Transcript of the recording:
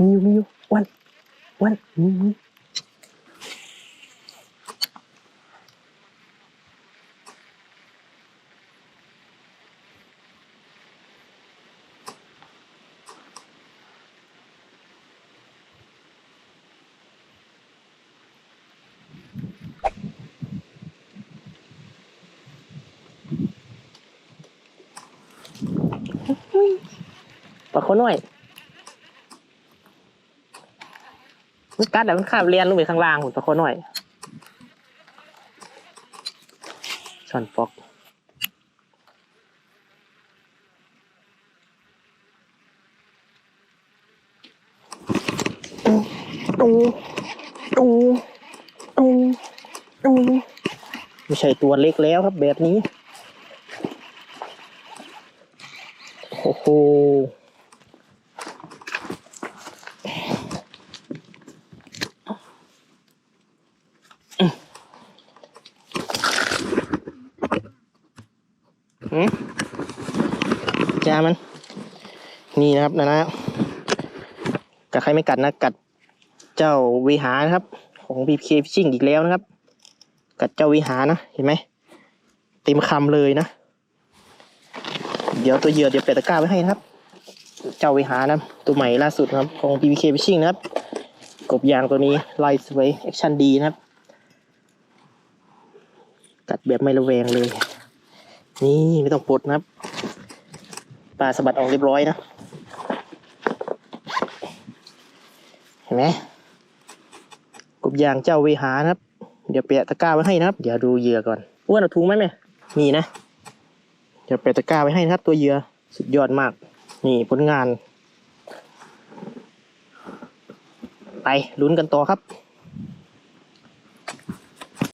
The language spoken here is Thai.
มีอยู่มีอยู่วันวันมีมีปลาโคน้อย มันกัดแล้วมันข้ามเรียนลงไปข้างล่างหุ่นปลาโคน้อยชอนฟอกโอ้โอ้โอ้โอ้ไม่ใช่ตัวเล็กแล้วครับแบบนี้ โอ้โห จามัน นี่นะครับนะนะกัดใครไม่กัดนะ กัดเจ้าวิหารนะครับ ของ BK Fishing อีกแล้วนะครับ กัดเจ้าวิหารนะ เห็นไหมเต็มคำเลยนะ เดี๋ยวตัวเหยื่อเดี๋ยวเปิดตะกร้าไว้ให้นะครับ เจ้าวิหารนะ ตัวใหม่ล่าสุดครับ ของ BK Fishing นะครับ กบยางตัวนี้ไลท์สวยแอคชั่นดีนะครับ กัดแบบไม่ระแวงเลย นี่ไม่ต้องปลดนะครับปลาสะบัดออกเรียบร้อยนะ เห็นไหมกบยางเจ้าเวหานะครับ เดี๋ยวเปะตะกร้าไว้ให้นะครับ เดี๋ยวดูเหยื่อก่อนอ้วนเอาถุงไหมแม่นี่นะ เดี๋ยวเปะตะกร้าไว้ให้นะครับ ตัวเหยื่อสุดยอดมาก นี่ผลงาน ไปลุ้นกันต่อครับ